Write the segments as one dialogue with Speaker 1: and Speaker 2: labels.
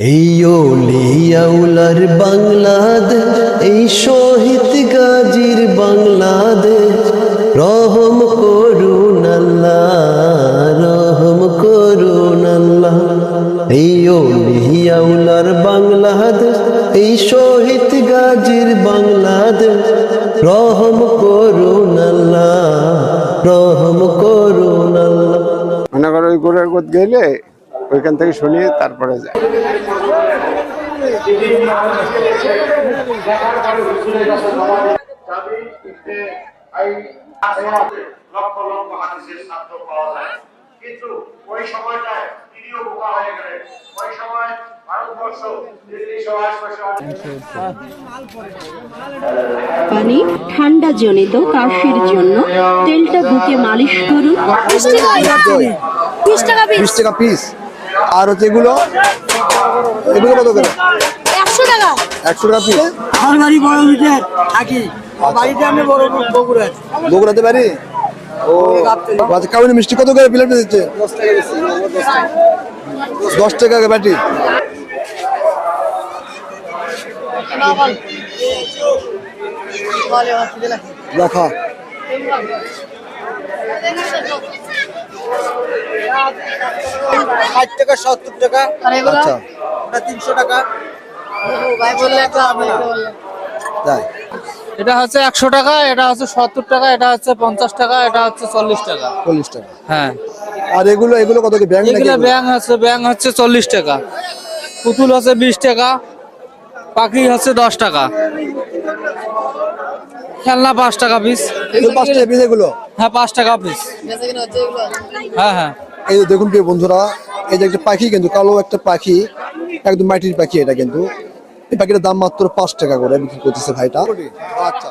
Speaker 1: এই ওলিয়াউলার বাংলাদেশ, এই শহীদ গাজীর বাংলাদেশ। রহম করুন আল্লাহ, রহম করুন আল্লাহ। এই ওলিয়াউলার বাংলাদেশ, এই শহীদ গাজীর বাংলাদেশ। রহম করুন আল্লাহ, রহম করুন আল্লাহ।
Speaker 2: মনে করো গেলে ওইখান থেকে শুনিয়ে তারপরে যায়
Speaker 3: চাবি ইবনে আই লক্ষ লক্ষ হাদিসের ছাত্র পাওয়া যায় কিন্তু ওই সময়টায় তিনিও বোকা হয়ে গেলেন ওই সময় ভারতবর্ষ দিল্লি সহ আশপাশে
Speaker 4: পানি ঠান্ডা জনিত কাশির জন্য তেলটা বুকে মালিশ করুন।
Speaker 5: বিশ টাকা পিস।
Speaker 6: আর হচ্ছে এগুলো? এগুলো কত করে?
Speaker 5: একশো টাকা।
Speaker 6: একশো টাকা পিস
Speaker 7: আমার বাড়ি বড় মিটার থাকি। বাড়িতে আমি বড়
Speaker 6: বগুড়াতে পারি ও আচ্ছা কাউনি মিষ্টি কত করে প্লেট দিচ্ছে? দশ টাকা করে বাটি। রাখা
Speaker 7: ষাট টাকা সত্তর টাকা।
Speaker 6: আচ্ছা।
Speaker 7: ওটা তিনশো টাকা।
Speaker 6: তাই
Speaker 8: এটা হচ্ছে একশো টাকা এটা হচ্ছে সত্তর টাকা এটা হচ্ছে পঞ্চাশ টাকা এটা হচ্ছে চল্লিশ টাকা।
Speaker 6: চল্লিশ টাকা।
Speaker 8: হ্যাঁ।
Speaker 6: আর এগুলো এগুলো কত কি ব্যাংক নাকি
Speaker 8: এগুলো
Speaker 6: এগুলো?
Speaker 8: ব্যাং হচ্ছে ব্যাং হচ্ছে চল্লিশ টাকা। পুতুল হচ্ছে বিশ টাকা পাখি হচ্ছে দশ টাকা। খেলনা পাঁচ টাকা পিস
Speaker 6: এগুলো পাঁচ টাকা পিস এগুলো?
Speaker 8: হ্যাঁ পাঁচ টাকা পিস হ্যাঁ হ্যাঁ।
Speaker 6: এই যে দেখুন প্রিয় বন্ধুরা এই যে একটা পাখি কিন্তু কালো একটা পাখি একদম মাটির পাখি এটা কিন্তু। এই পাখিটার দাম মাত্র পাঁচ টাকা করে বিক্রি করতেছে ভাইটা। আচ্ছা।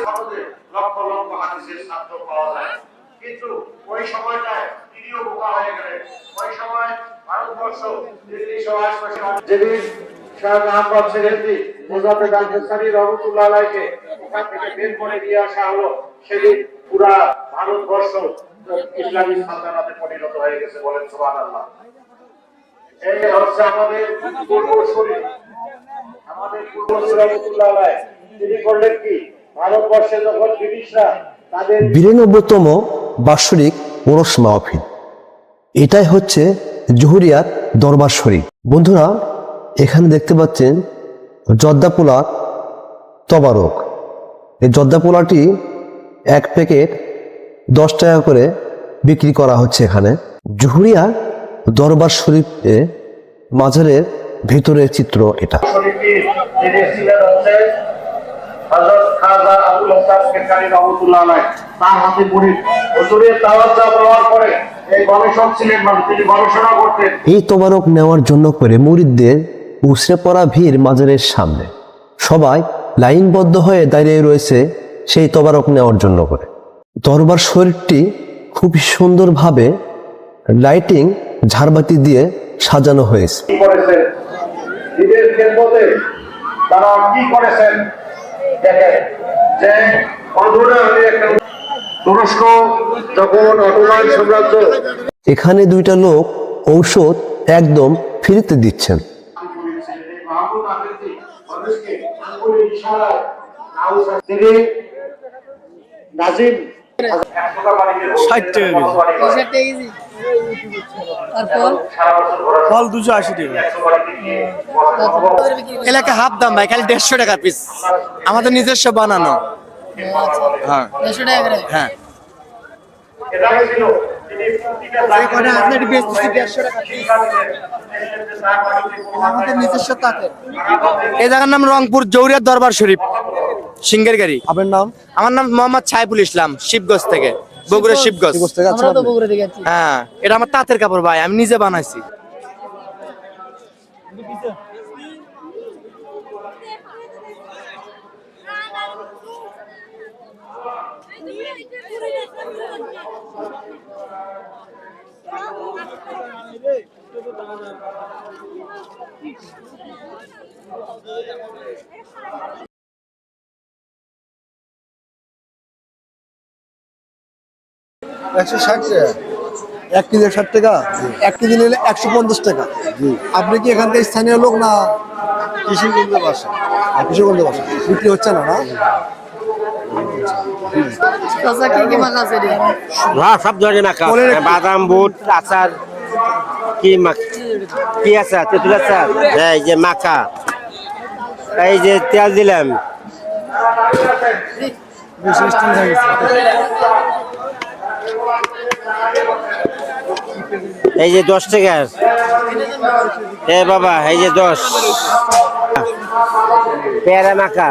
Speaker 3: সহজে লক্ষ লক্ষ হাদিসের ছাত্র পাওয়া যায় কিন্তু ওই সময়টায় তিনিও বোকা হয়ে গেলেন ওই সময় ভারতবর্ষ দিল্লি সহ আশপাশে যেদিন রহমতুল্লাহ আলাইকে ওখান থেকে বের করে দিয়ে আসা হলো। সেদিন পুরা ভারতবর্ষ ইসলামী সালতানাতে পরিণত হয়ে গেছে বলেন সুবহানাল্লাহ। এই হচ্ছে আমাদের পূর্বসূরি আমাদের পূর্বসূরি রহমতুল্লাহ আলাই, তিনি করলেন কি? ভারতবর্ষে যখন ব্রিটিশরা তাদের
Speaker 1: বিরানব্বইতম বাৎসরিক ওরস মাহফিল। এটাই হচ্ছে জহুরিয়ার দরবার শরীফ। বন্ধুরা এখানে দেখতে পাচ্ছেন জর্দাপোলা তবারক এই জর্দাপোলাটি এক প্যাকেট দশ টাকা করে বিক্রি করা হচ্ছে এখানে। জহুরিয়া দরবার শরীফে মাজারের ভিতরের চিত্র এটা।
Speaker 3: এই
Speaker 1: এই তোবারক নেওয়ার জন্য করে মুরিদদের উসরে পড়া ভিড় মাজারের সামনে। সবাই লাইনবদ্ধ হয়ে দাঁড়িয়ে রয়েছে সেই তবারক নেওয়ার জন্য করে। দরবার শরীরটি খুব সুন্দরভাবে লাইটিং ঝাড়বাতি দিয়ে সাজানো হয়েছে।
Speaker 3: কি করেছেন? ঈদের খেদমতে তারা কি করেছেন? দেখেন যে অধুনা আমি একটা তুরস্ক যখন অটোমান সাম্রাজ্য
Speaker 1: এখানে দুইটা লোক ঔষধ একদম ফ্রিতে দিচ্ছেন।
Speaker 3: তিনি নাজিম।
Speaker 7: ষাট টাকা কেজি। ফল দুশো আশি টাকা। এলাকা হাফ দাম ভাই খালি দেড়শো টাকা পিস আমাদের নিজস্ব বানানো। হ্যাঁ।
Speaker 5: দেড়শো টাকা
Speaker 7: হ্যাঁ। এই জায়গার নাম রংপুর জৌরিয়ার দরবার শরীফ সিঙ্গের গাড়ি।
Speaker 6: আপনার নাম?
Speaker 7: আমার নাম মোহাম্মদ সাইফুল ইসলাম শিবগঞ্জ থেকে বগুড়া শিবগঞ্জ?
Speaker 6: আচ্ছা,
Speaker 5: আমরা তো বগুড়া থেকে
Speaker 7: হ্যাঁ এটা আমার তাঁতের কাপড় ভাই আমি নিজে বানাইছি।
Speaker 6: একশো ষাট টাকা। এক কেজি ষাট টাকা? এক কেজি নিলে একশো পঞ্চাশ টাকা। আপনি কি এখানকার স্থানীয় লোক না কিশোরগঞ্জে বাসা? কিশোরগঞ্জে বাসা? বিক্রি হচ্ছে না
Speaker 9: হ্যাঁ সব ধরনের। বাদাম বুট আচার। কি কি আচার তেঁতুল আচার এই যে মাখা। এই যে তেল দিলাম। এই যে দশ টাকার এ বাবা, এই যে দশ। পেয়ারা মাখা।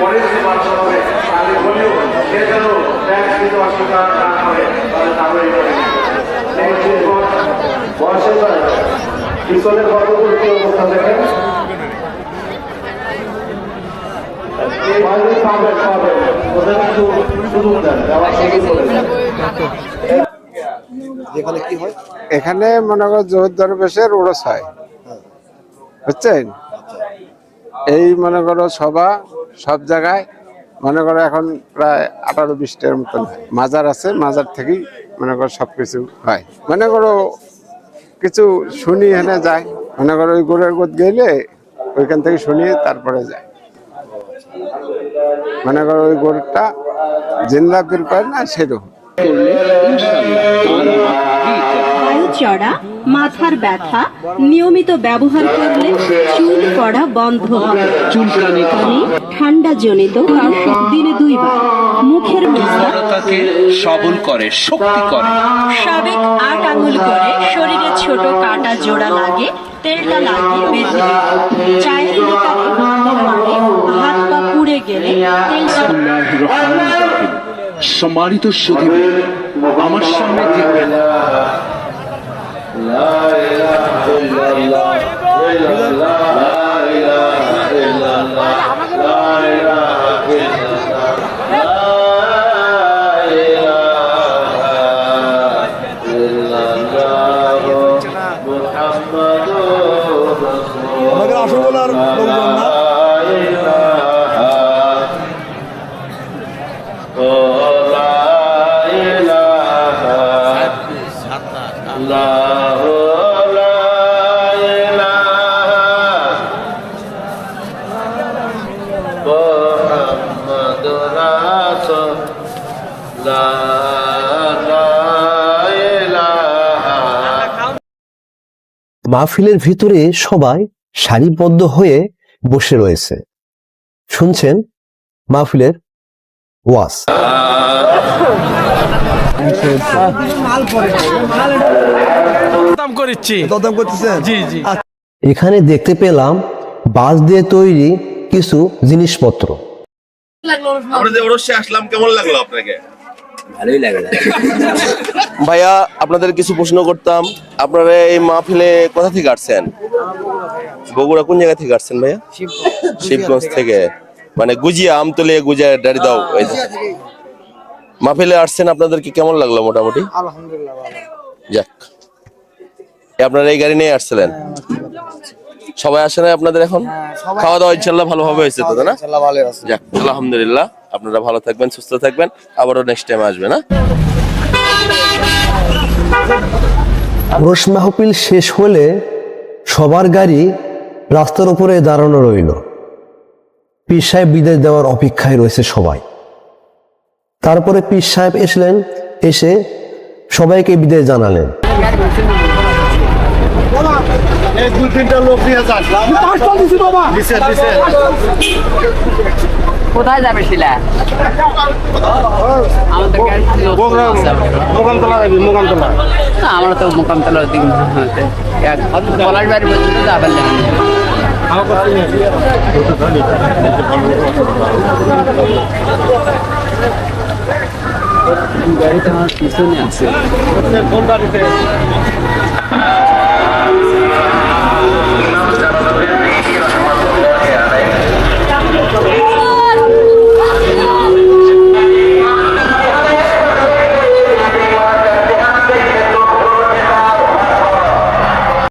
Speaker 3: পরের যে বাচ্চা হবে তাহলে বলেও সে যেন ট্যাক্স দিতে অস্বীকার না করে তাহলে তাহলে বয়সের পিছনের কতগুলো কি অবস্থা দেখেন? পাবেন পাবেন ওদের একটু সুযোগ দেন দেওয়ার সুযোগ করে দেন।
Speaker 6: এখানে কি হয়?
Speaker 2: এখানে মনে করো জোর দরবেশের ওরস হয় বুঝছেন? এই মনে করো সভা সব জায়গায় মনে করো এখন প্রায় আঠারো বিশটার মতন মাজার আছে মাজার থেকেই মনে করো সব কিছু হয়। মনে করো কিছু শুনি এখানে যায় মনে করো ওই গোড়ের গোদ গেলে ওইখান থেকে শুনিয়ে তারপরে যায়। মনে করো ওই গোড়টা জিন্দা পীর পায় না সেরকম।
Speaker 4: চড়া মাথার ব্যথা নিয়মিত ব্যবহার করলে চুল পড়া বন্ধ হবে। চুলকানি ঠান্ডা জনিত দিনে দুইবার। মুখের মশলা
Speaker 10: সবল করে শক্তি করে।
Speaker 4: সাবেক আট আঙুল করে শরীরে ছোট কাটা জোড়া লাগে তেলটা লাগিয়ে বেঁধে দিন। চায়ের হাত পা পুড়ে গেলে
Speaker 10: সম্মানিত সুধী আমার সামনে দেখবেন
Speaker 6: আমাদের
Speaker 1: মাহফিলের ভিতরে সবাই সারিবদ্ধ হয়ে বসে রয়েছে। শুনছেন মাহফিলের
Speaker 8: জি
Speaker 1: এখানে দেখতে পেলাম বাঁশ দিয়ে তৈরি কিছু জিনিসপত্র।
Speaker 11: আমরা যে ওরসে আসলাম কেমন লাগল আপনাকে?
Speaker 12: ভাইয়া আপনাদের কিছু প্রশ্ন করতাম। আপনারা এই মাহফিলে কোথা থেকে আসছেন? বগুড়া কোন জায়গা থেকে আসছেন ভাইয়া? শিবগঞ্জ। থেকে। মানে গুজিয়া আমতলে গুজিয়া ডাড়ি দাও। মাহফিলে আসছেন আপনাদেরকে কেমন লাগল মোটামুটি?
Speaker 6: আলহামদুলিল্লাহ
Speaker 12: যাক। আপনারা এই গাড়ি নিয়ে আসছিলেন? সবাই আসে না আপনাদের এখন? খাওয়া দাওয়া ইনশাল্লাহ ভালোভাবে হয়েছে তো না? যাক আলহামদুলিল্লাহ। আপনারা ভালো থাকবেন সুস্থ থাকবেন। আবারও নেক্সট টাইম আসবেন হ্যাঁ?
Speaker 1: রোশ মাহফিল শেষ হলে সবার গাড়ি রাস্তার উপরে দাঁড়ানো রইল। পীর সাহেব বিদায় দেওয়ার অপেক্ষায় রয়েছে সবাই। তারপরে পীর সাহেব এসলেন এসে সবাইকে বিদায় জানালেন।
Speaker 5: কোথায় যাবে শিলা? আমাদের গাড়ি ছিল
Speaker 9: মোকামতলা যাবি মোকামতলা।
Speaker 5: না, আমরা তো মোকামতলা দিকে পলাশ বাড়ি পর্যন্ত গাড়িটা আমার পিছনে আছে।
Speaker 11: কোন গাড়িতে